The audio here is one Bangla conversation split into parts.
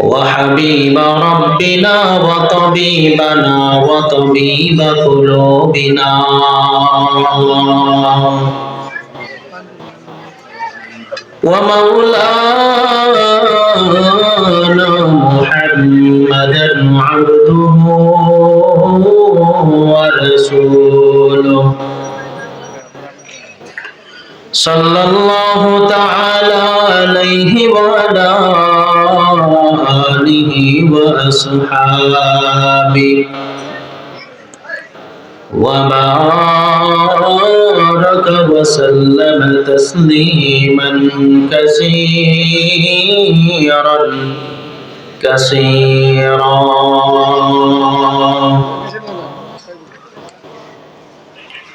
وحبيب ربنا وطبيبنا وطبيب قلوبنا. ومولانا محمدا عبده ورسوله. صلى الله تعالى عليه وعلى آله وأصحابه. وبارك وسلم تسليما كثيرا. كثيرا.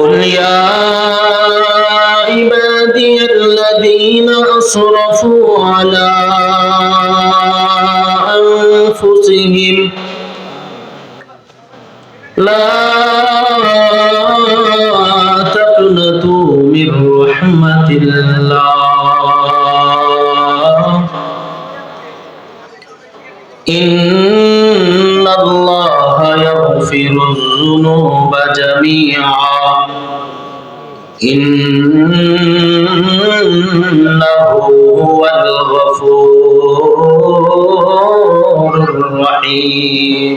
قل يا عبادي الذين أسرفوا على أنفسهم. لا تقنطوا من رحمة الله يغفر الذنوب جميعا. إنه هو الغفور الرحيم.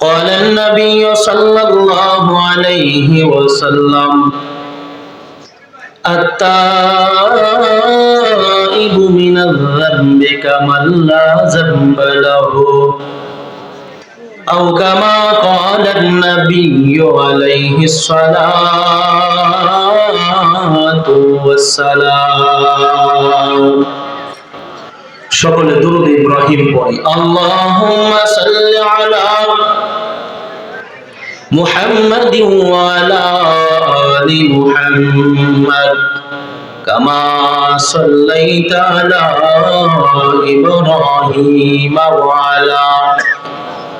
قال النبي صلى الله عليه وسلم التائب من الذنب كمن لا ذنب له. أو كما قال النبي عليه الصلاة والسلام সকলে দুরুদ ইব্রাহিম পড়ি আল্লাহুম্মা সাল্লি আলা মুহাম্মাদিন ওয়া আলা আলি মুহাম্মাদ كما صليت على إبراهيم وعلى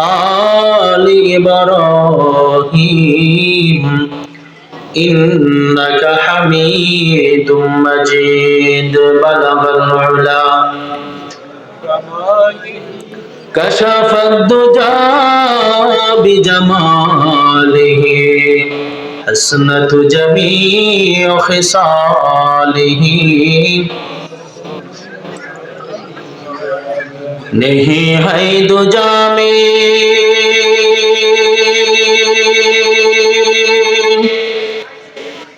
آل إبراهيم إنك حميد مجيد بلغ العلا كشف الدجى بجماله حسنة جميع خصاله नहीं है दुजा में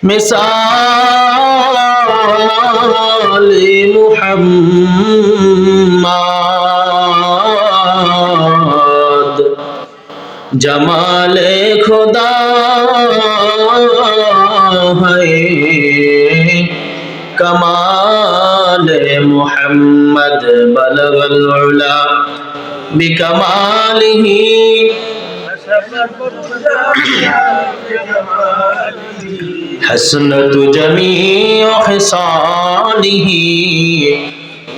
मिसाल मुहम्मद जमाल खुदा है कमाल محمد بلغ العلا بكماله حسنة جميع خصاله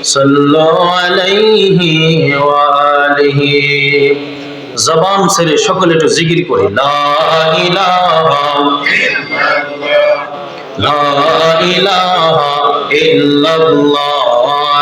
صلوا عليه وآله জবান ছেড়ে সকলে একটু জিকির করি লা ইলাহা লা ইলাহা ইল্লাল্লাহ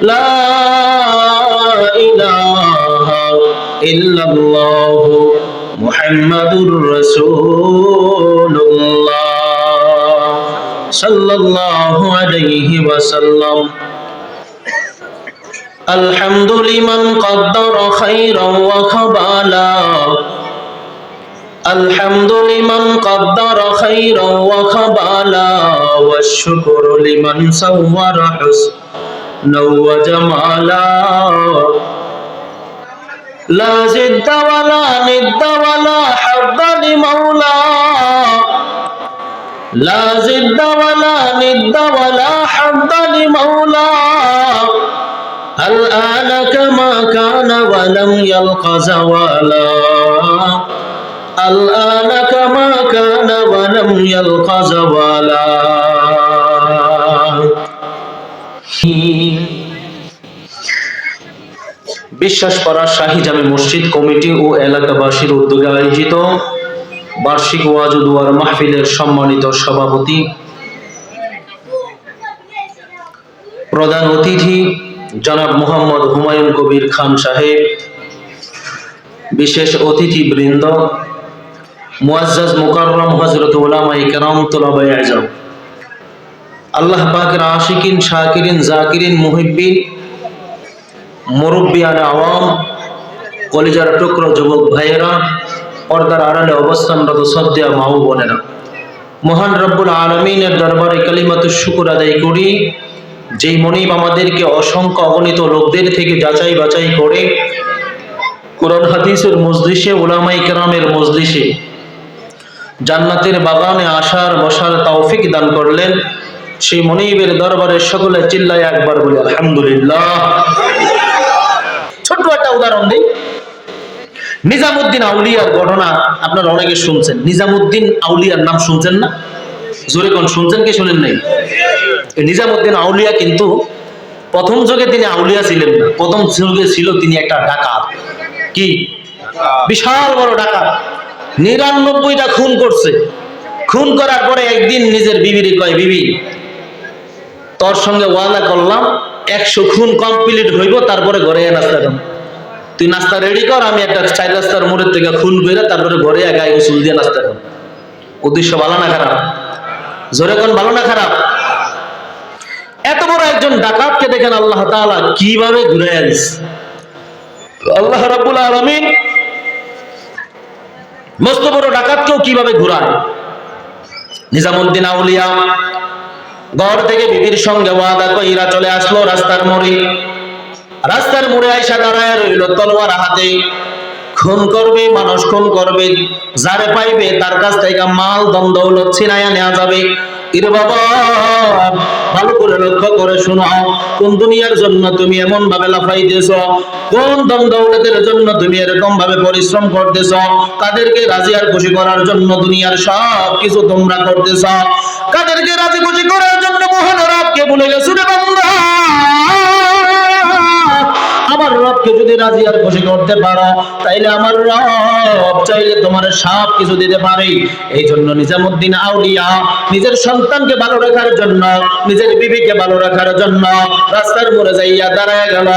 لا إله إلا الله محمد رسول الله صلى الله عليه وسلم الحمد لمن قدر خيرا وخبالا الحمد لمن قدر خيرا وخبالا والشكر لمن صور حسنا وجمالا لا زد ولا ند ولا حظ لمولا. لا زد ولا ند ولا حظ لمولا. الآن كما كان ولم يلق زوالا. الآن كما كان ولم يلق زوالا. বিশ্বাস করা শাহী জামে মসজিদ কমিটি ও এলাকাবাসীর উদ্যোগে আয়োজিত বার্ষিক ওয়াজ ও দুয়ার মাহফিলের সম্মানিত সভাপতি, প্রধান অতিথি জনাব মোহাম্মদ হুমায়ুন কবির খান সাহেব, বিশেষ অতিথি বৃন্দ মুআজ্জাজ মুকাররম হযরত উলামায়ে কেরাম তোলাবায়ে আজম, আল্লাহ পাকের আশিকিন, শাকিরিন, জাকিরিন, মুহিব্বিন মুরব্বিয়ান আওয়াম, কলিজার টুকরো যুবক ভাইয়েরা, পর্দার আড়ালে অবস্থানরত শ্রদ্ধা মা ও বোনেরা। মহান রব্বুল আলমিনের দরবারে কালিমাতু শুকুর আদায় করি। যেই মনিব আমাদেরকে অসংখ্য অগণিত লোকদের থেকে যাচাই বাছাই করে কোরআন, হাদিসের মজলিসে ওলামাই কেরামের মজলিসে জান্নাতের বাগানে আসার, বসার তৌফিক দান করলেন। সেই মনিবের দরবারে সকলে চিল্লায় একবার বলে, আলহামদুলিল্লাহ। ছোট্ট একটা উদাহরণ দিই। নিজামুদ্দিন আউলিয়ার ঘটনা আপনারা অনেকে শুনছেন। নিজামুদ্দিন আউলিয়ার নাম শুনছেন না? জোরে শুনছেন কি, শুনেন নাই? নিজামুদ্দিন আউলিয়া কিন্তু প্রথম যুগে তিনি আউলিয়া ছিলেন না। প্রথম যুগে ছিল তিনি একটা ডাকাত। কি? বিশাল বড় ডাকাত। নিরানব্বইটা খুন করছে। খুন করার পরে একদিন নিজের বিবিরে কয়, বিবি, তোর সঙ্গে ওয়াদা করলাম একশো খুন কমপ্লিট হইব, তারপরে ঘরে নাস্তা খাম তুই নাস্তা রেডি কর, আমি একটা চার রাস্তার মোড়ের থেকে খুন করে তারপরে ঘরে গায়ে গোসল দিয়ে নাস্তা খাম উদ্দেশ্য ভালো না খারাপ? জোরে কোন ভালো না খারাপ? এত বড় একজন ডাকাতকে দেখেন আল্লাহ তাআলা কীভাবে ঘুরে আনিস আল্লাহ রাব্বুল আলামিন মস্ত বড় ডাকাতকেও কীভাবে ঘুরায়? নিজামুদ্দিন আউলিয়া ঘর থেকে বিবির সঙ্গে ওয়াদা কইরা চলে আসলো রাস্তার মোড়ে। রাস্তার মোড়ে আইসা দাঁড়ায় রইল তলোয়ার হাতে। খুন করবে, মানুষ খুন করবে, যারে পাইবে তার কাছ থেকে মাল দ্বন্দ্ব ছিনাইয়া নেওয়া যাবে। ভালো করে লক্ষ্য করে শোনো। কোন দুনিয়ার জন্য তুমি এমন ভাবে লাফাইতেছ? কোন দম দৌলতের জন্য তুমি এরকম ভাবে পরিশ্রম করতেছ? কাদেরকে রাজি আর খুশি করার জন্য দুনিয়ার সব কিছু তোমরা করতেছ? কাদেরকে রাজি খুশি করার জন্য মহান রবকে ভুলে গেছো রে বান্দা? আমার রবকে যদি রাজি আর খুশি করতে পারো, তাইলে আমার রব চাইলে তোমার সব কিছু দিতে পারে। এই জন্য নিজামুদ্দিন আউলিয়া নিজের সন্তানকে ভালো রাখার জন্য, নিজের বিবিকে ভালো রাখার জন্য রাস্তার মোড়ে যাইয়া দাঁড়ায় গেল।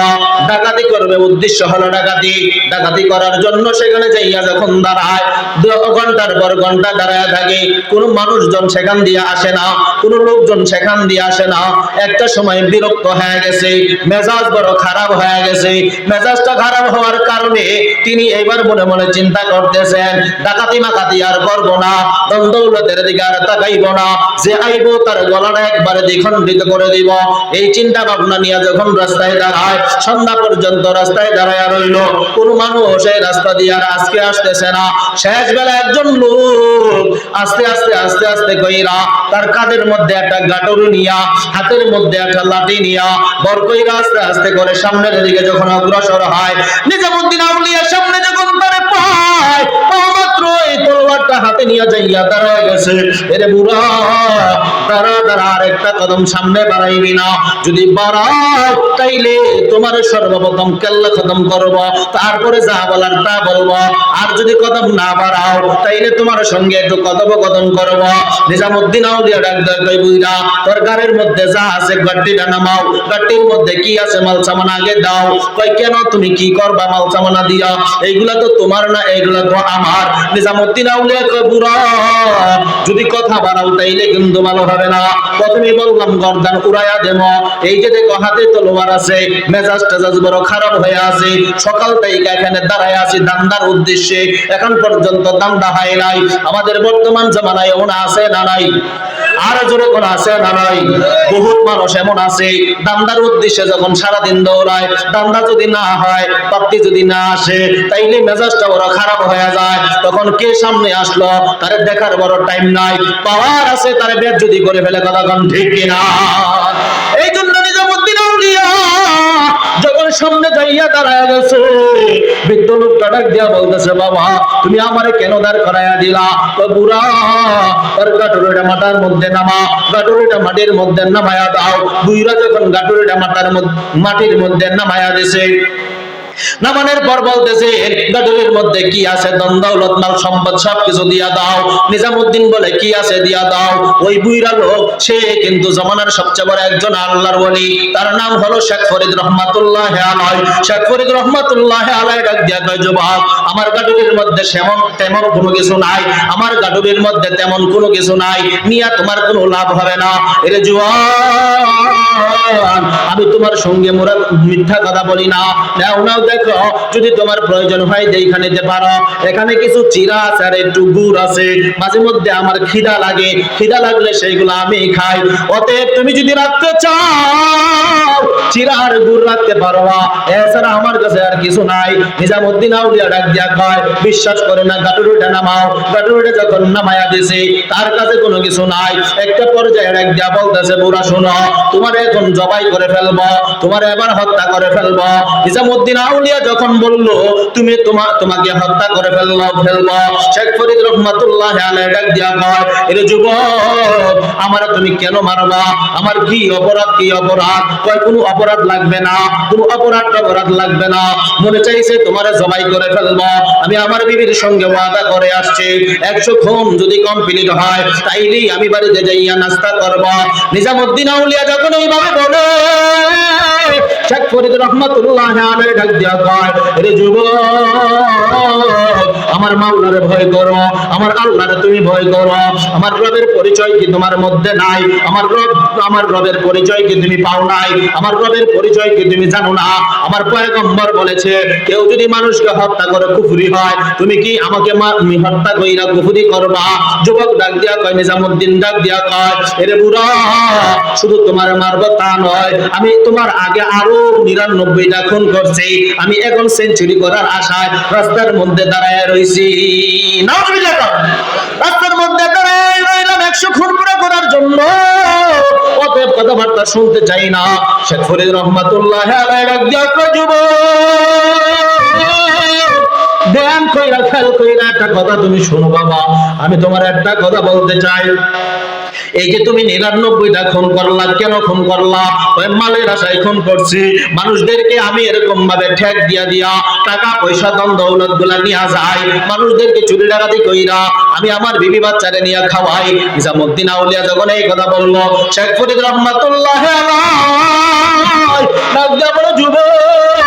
ডাকাতি করবে উদ্দেশ্য হলো ডাকাতি। ডাকাতি করার জন্য সেখানে যাইয়া যখন দাঁড়ায়, দু ঘণ্টার পর ঘণ্টা দাঁড়ায় থাকে। কোনো মানুষজন সেখান দিয়ে আসে না, কোনো লোকজন সেখান দিয়ে আসে না। একটা সময় বিরক্ত হয়ে গেছে, মেজাজ বড় খারাপ হয়ে গেছে। মেজাজটা খারাপ হওয়ার কারণে তিনি এবার মনে মনে চিন্তা করতেছেন, ডাকাতি মাকাতি আর করব না দ্বন্দ্বৌলতের দিকে আর তাকাইব না, যে আইব তার গলাটা একবারে দ্বিখণ্ডিত করে দিব। এই চিন্তা ভাবনা নিয়ে যখন রাস্তায় দাঁড়ায়, সন্ধ্যা পর্যন্ত রাস্তায় দাঁড়ায় রইল। কোন মানুষ এই রাস্তা দিয়ে আর আজকে আসতেছে না। শেষ বেলা একজন লোক আস্তে আস্তে আস্তে আস্তে কইরা তার কাঁধের মধ্যে একটা গাটরি নিয়া, হাতের মধ্যে একটা লাঠি নিয়া, বর কইরা আস্তে আস্তে করে সামনের দিকে যখন অগ্রসর হয়। নিজামুদ্দিন আউলিয়ার সামনে যখন তারে পায় এই তলোয়ারটা হাতে নিয়ে যাইয়া দাঁড়ায় গেছে। এরে বুড়া, দাঁড়া দাঁড়া আর একটা কদম সামনে বাড়াইবি না যদি বাড়াও, তাইলে তোমার সর্বপ্রথম কেল্লা করব, তারপরে যা বলার তা বলব। আর যদি কদম না বাড়াও, তাইলে তোমার সঙ্গে একটু কথোপকথন করব। নিজামুদ্দিন আউলিয়া ডাক দেয়, কই বুইরা তোর গাড়ির মধ্যে যা আছে গাড়িটা নামাও। গাড়ির মধ্যে কি আছে মাল সামান আগে দাও। কই কেন তুমি কি করবা মাল সামানা দিয়া? এইগুলা তো তোমার না, এইগুলা তো আমার। নিজামুদ্দিন যদি কথা বাড়াও তাইলে কিন্তু ভালো হবে না। প্রথমে বললাম, গর্দান উড়াইয়া দেব। এই যে দেখো, হাতে তলোয়ার আছে, মেজাজ টেজাজ বড় খারাপ হয়ে আছে। সকাল থেকে এখানে দাঁড়ায় আছি দান্দার উদ্দেশ্যে। এখন পর্যন্ত দান্দা হয় নাই। আমাদের বর্তমান জামানায় এমন আছে না নাই? আর জোরে কোন আছে না নাই? বহুত মানুষ এমন আছে। দান্দার উদ্দেশ্যে যখন সারাদিন দৌড়ায়, দান্দা যদি না হয় প্রাপ্তি যদি না আসে, তাইলে মেজাজটা ওরা খারাপ হয়ে যায়। তখন কে সামনে আসলো? তারে দেখার বড় টাইম নাই। পাওয়ার আছে, তারে বেদ যদি করে ফেলে, কথা কন ঠিক কিনা? এই জন্য নিজামুদ্দিন আউলিয়া যখন সামনে যাইয়া দাঁড়ায় গেছে, বৃদ্ধ লোকটা ডাক দিয়া বলতেছে, বাবা, তুমি আমারে কেন দাঁড় করাইয়া দিলা? তো বুড়া তোর গাটুরিটা মাথার মধ্যে নামা গাটুরিটা মাটির মধ্যে নামায়া দাও। বুইরা যখন গাটুরিটা মধ্যে মাটির মধ্যে নামায়া দিছে নামানের পর বলতেছে গাডুরের মধ্যে কি আছে? দ্বন্দ্বলত মাল, সম্পদ সবকিছু দিয়া দাও। নিজামুদ্দিন বলে, কি আছে দিয়া দাও? ওই বুইরা লোক, সে কিন্তু জমানার সবচেয়ে বড় একজন আল্লাহর ওলি। তার নাম হলো শেখ ফরিদ রহমাতুল্লাহ আলাই শেখ ফরিদ রহমাতুল্লাহ আলাই ডাক দিয়া কয়, যুবক, আমার গাডুরের মধ্যে সেমন, তেমন কোনো কিছু নাই। আমার গাডুরের মধ্যে তেমন কোনো কিছু নাই। নিয়া তোমার কোনো লাভ হবে না। এরে জুয়ান, আমি তোমার সঙ্গে মোরা, মিথ্যা কথা বলি না। নাও নাও দেখো, যদি তোমার প্রয়োজন হয় যেখানে নিতে পারো। এখানে কিছু চিরা আছে আর একটু গুড় আছে। মাঝে মধ্যে আমার খিদা লাগে। খিদা লাগলে সেইগুলো আমি খাই। অতএব তুমি যদি রাখতে চাও চিরা আর রাখতে পারো এছাড়া আমার কাছে আর কিছু নাই। নিজামুদ্দিন আউলিয়া ডাক দিয়া কয়, বিশ্বাস করে না গাটুরিটা নামাও। গাটুরিটা যখন নামায়া দিছে, তার কাছে কোনো কিছু নাই। একটা পর্যায়ে ডাক দিয়া বলতেছে, বুড়া, শোনো, তোমার এখন জবাই করে ফেলব, তোমার এবার হত্যা করে ফেলব। নিজামুদ্দিন আউলিয়া যখন বলল, তুমি তোমা, তোমাকে হত্যা করে ফেলল ফেলব। শেখ ফরিদ রহমাতুল্লাহ আলাইহি ডাক দিয়া কয়, এর যুবক, আমারে তুমি কেন মারবা? আমার কি অপরাধ কি অপরাধ? কয়, কোনো অপরাধ লাগবে না, কোনো অপরাধ অপরাধ লাগবে না। মনে চাইছে তোমার জবাই করে ফেলব। আমি আমার বিবির সঙ্গে ওয়াদা করে আসছি। একশো খুন যদি কমপ্লিট হয়, তাইলেই আমি বাড়িতে যাইয়া নাস্তা করব। নিজামুদ্দিন আউলিয়া যখন এইভাবে বলে শেখ ফরিদ রহমাতুল্লাহ আলাইহি ডাক কয়, রে যুবক, আমার ভয় করো, আমার তুমি ভয় করো। আমার রবের পরিচয় কি তোমার মধ্যে নাই? আমার রব, আমার রবের পরিচয় কি তুমি পাও নাই? আমার রবের পরিচয় কি তুমি জানো না? আমার পয়গম্বর বলেছে, কেউ যদি মানুষকে হত্যা করে কুফরি হয়, তুমি কি আমাকে হত্যা কইরা কুফরি করবা যুবক ডাক দিয়া কয়, নিজামুদ্দিন ডাক দিয়া কয়, এরে বুড়া, শুধু তোমার মারব তা নয়, আমি তোমার আগে আরও নিরানব্বইটা খুন করছে। আমি এখন সেঞ্চুরি করার আশায় রাস্তার মধ্যে দাঁড়ায় রয়েছি রাস্তার মধ্যে দাঁড়ায় রইলাম একশো খুন করে করার জন্য। অতএব কথাবার্তা শুনতে চাই না। শেখ ফরিদ রহমাতুল্লাহ যুবক। ধ্যান কইরা, খেয়াল কইরা একটা কথা তুমি শোনো বাবা। আমি তোমার একটা কথা বলতে চাই। এই যে তুমি নিরানব্বইটা খুন করলা, কেন খুন করলা? মালের আশায় খুন করছি। মানুষদেরকে আমি এরকম ভাবে ঠেক দিয়া দিয়া টাকা, পয়সা দন দৌলতগুলা নিয়ে যায় মানুষদেরকে চুরি ডাকাতি কইরা আমি আমার বিবি বাচ্চারে নিয়ে খাওয়াই। নিজামুদ্দিন আউলিয়া যখন এই কথা বলল, শেখ ফরিদ রহমাতুল্লাহ যুবক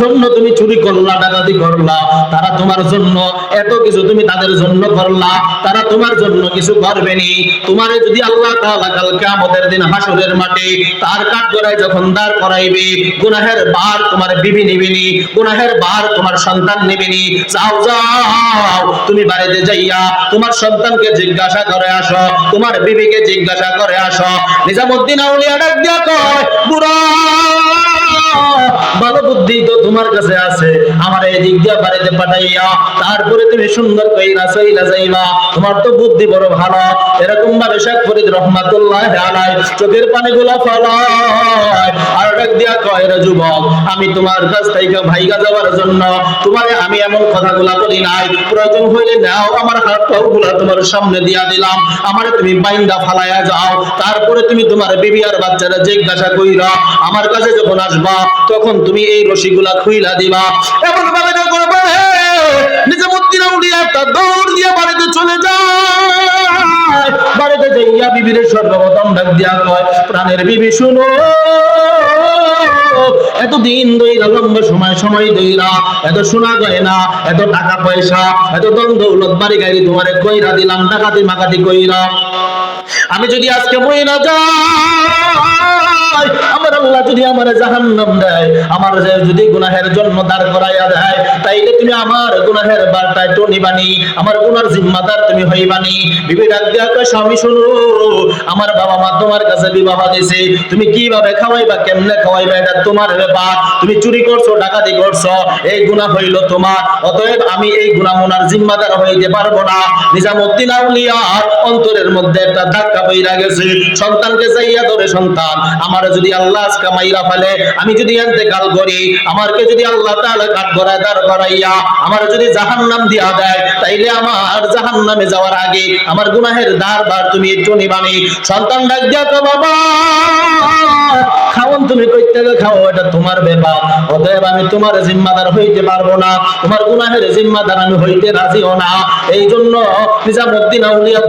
জন্য তুমি চুরি করলা, ডাকাতি করলা, তারা তোমার জন্য এত কিছু তুমি তাদের জন্য করলা, তারা তোমার জন্য কিছু করবে নি। তোমারে যদি আল্লাহ তাআলা কালকে আমাদের দিন হাসরের মাঠে তার কাঠ গড়ায় যখন দাঁড় করাইবে, গুনাহের বার তোমার বিবি নিবেনি গুনাহের বার তোমার সন্তান নিবেনি যাও যাও, তুমি বাড়িতে যাইয়া তোমার সন্তানকে জিজ্ঞাসা করে আসো, তোমার বিবিকে জিজ্ঞাসা করে আসো। নিজামুদ্দিন আউলিয়া ডাক দিয়া কয়, বুড়া ভালো বুদ্ধি তো তোমার কাছে আছে। আমার এই দিক বাড়িতে পাঠাইয়া, তারপরে তুমি সুন্দর কইরা সইলা যাইবা। তোমার তো বুদ্ধি বড় ভালো। এরকম ভাবে শেখ ফরিদ রহমাতুল্লাহ আলাই চোখের পানিগুলো ফলায়। আর ডাক দিয়া কয় রে যুবক, আমি তোমার কাছ থেকে ভাইগা যাওয়ার জন্য তোমারে আমি এমন কথাগুলা বলি নাই। প্রয়োজন হইলে নাও আমার হাত পাও গুলা তোমার সামনে দিয়া দিলাম। আমারে তুমি বাইন্দা ফালাইয়া যাও। তারপরে তুমি তোমার বিবি আর বাচ্চারা জিজ্ঞাসা কইরা আমার কাছে যখন আসবা, তখন তুমি এই রশিগুলা খুইলা দিবা। এমন ভাবে বলে নিজামুদ্দিন আউলিয়া একটা দৌড় দিয়ে বাড়িতে চলে যায় বাড়িতে যাইয়া বিবির সর্বপ্রথম ডাক দিয়া কয়, প্রাণের বিবি, শুনো। এতদিন দইরা লম্বা সময় সময় দইরা এত এত টাকা পয়সা, এত দন দৌলত, বাড়ি গাড়ি তোমারে কইরা দিলাম ডাকাতি মাকাতি কইরা। আমি যদি আজকে বই না যাই আমার আল্লাহ যদি আমার জাহান্নাম দেয়, আমার যদি গুনাহের দাঁড় করাইয়া দেয়, তাইলে তুমি আমার গুনাহের বারটা একটু নিবানি আমার গুনার জিম্মাদার তুমি বিবি স্বামী আমার বাবা মা তোমার কাছে বিবাহ দিছে, তুমি কীভাবে খাওয়াইবা, কেমনে খাওয়াইবা, এটা তোমার ব্যাপার। তুমি চুরি করছ, ডাকাতি করছ, এই গুনাহ হইল তোমার। অতএব আমি এই গুনাহ মোনার জিম্মাদার হইতে পারব না। নিজামুদ্দিন আউলিয়া অন্তরের মধ্যে একটা ধাক্কা পইরা গেছে। সন্তানকে চাইয়া ধরে সন্তান, আমার যদি আল্লাহ আজকে মাইরা ফেলে, আমি যদি ইন্তেকাল করি, আমারকে যদি আল্লাহ তাআলা কাঠ গড়ায় দাঁড় করাইয়া আমার যদি জাহান্নাম দিয়া দেয়, তাইলে আমার জাহান্নামে যাওয়ার আগে আমার গুনাহের দ্বার বার তুমি একটু নিবানি। সন্তান ডাক দিয়া তো বাবা, খাওন তুমি খাও, এটা তোমার ব্যাপার। অতএব আমি তোমার জিম্মাদার হইতে পারব না। তোমার গুনাহের জিম্মাদার আমি হইতে রাজিও না। এই জন্য নিজামুদ্দিন আউলিয়া